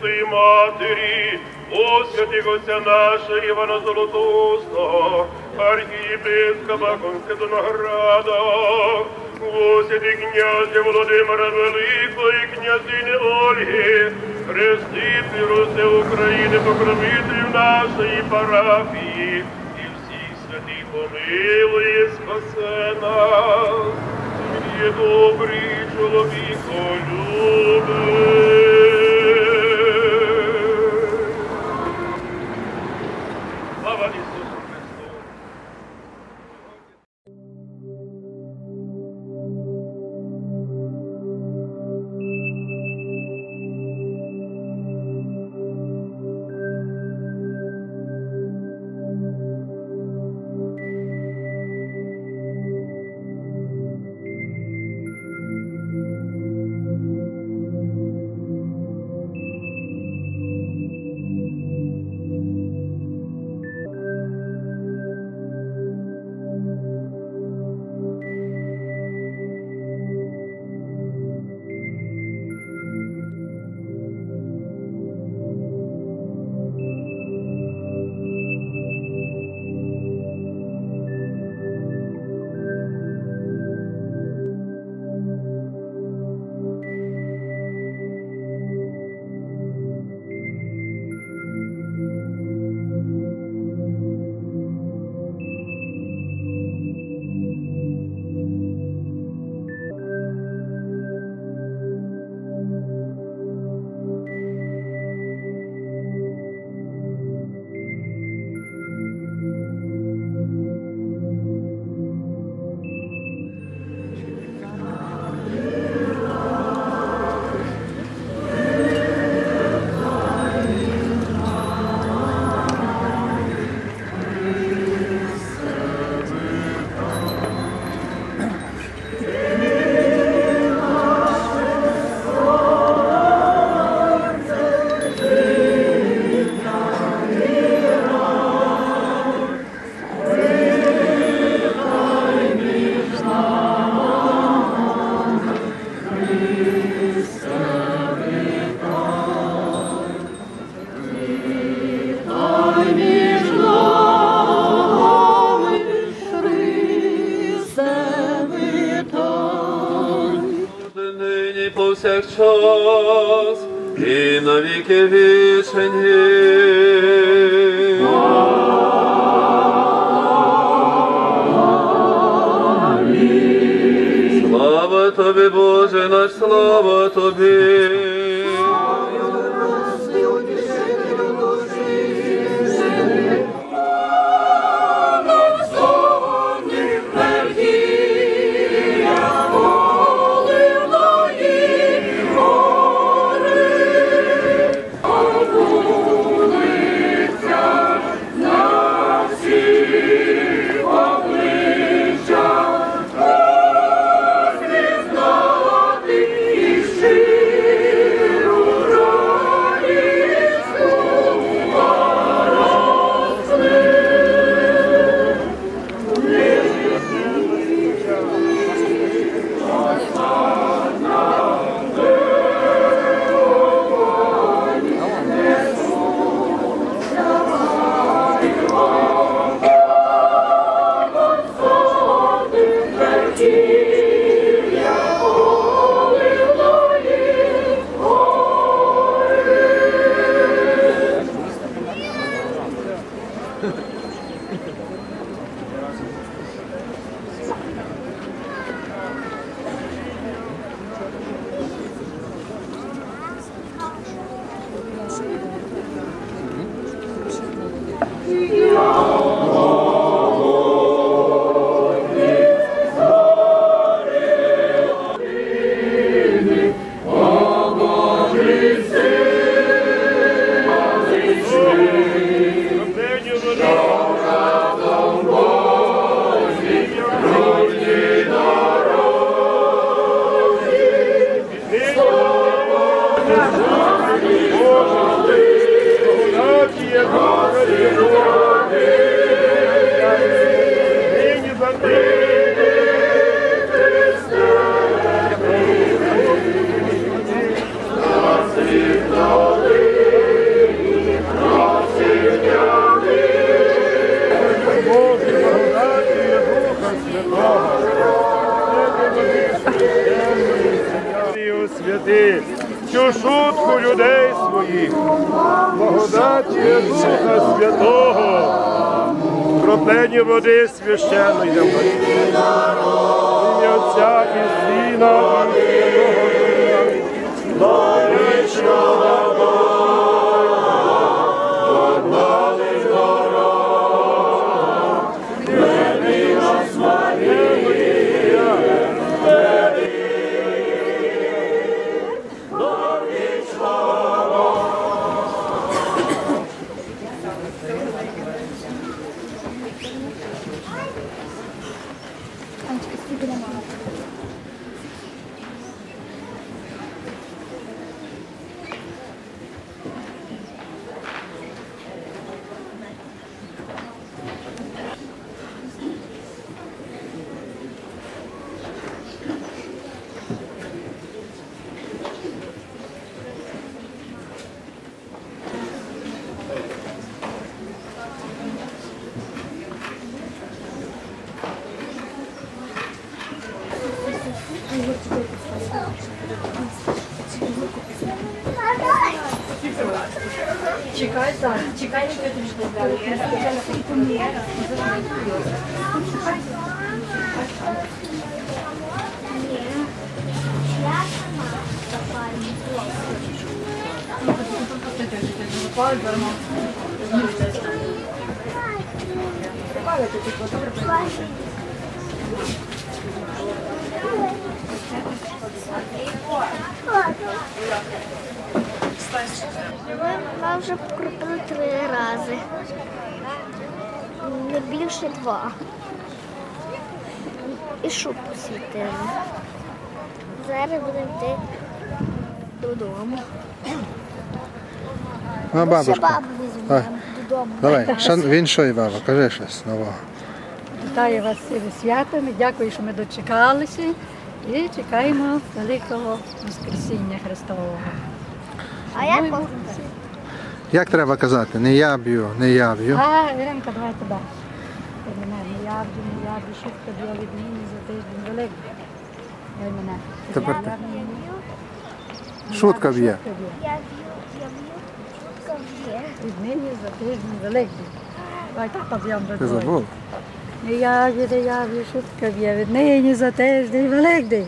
пречистої матері, о святих отця нашого Івана Золотоустого, архієпископа Константинограда, о святих князя Володимира Великого і князини Ольги, хреститель Руси України, покровителів нашої парафії, і всіх святих помилує, спасе нас. Він є добрий чоловіко любить. Слава Ісусу повсякчас і навіки вічені. Цю шутку людей своїх, благодаті Духа Святого, кроплені води священної. Ім'я Отця і Сина і Святого Духа. Чекай, зараз. Чекай, що я тобі щось дам. Ми вже покрутили три рази. Не більше два. І шуб посвітили. Зараз будемо йти додому. Ну, бабушка. бабу Давай. додому. Давай, шан... він що і баба, кажи щось нового. Вітаю вас зі святами. Дякую, що ми дочекалися. І чекаємо великого Воскресіння Христового. А як вам? Як треба казати? Не я б'ю, не я б'ю. А, Іринка, давай мене не явді, не явді, шутка б'є від нині за тиждень великий. Дай мене. Тепер Я ти. Шутка б'є. Я б'ю, я б'ю, шутка б'є. Від нині за тиждень великий. Давай так б'ємо до Ти забув? Не явді, не явді, шутка б'є. Від нині за тиждень великий.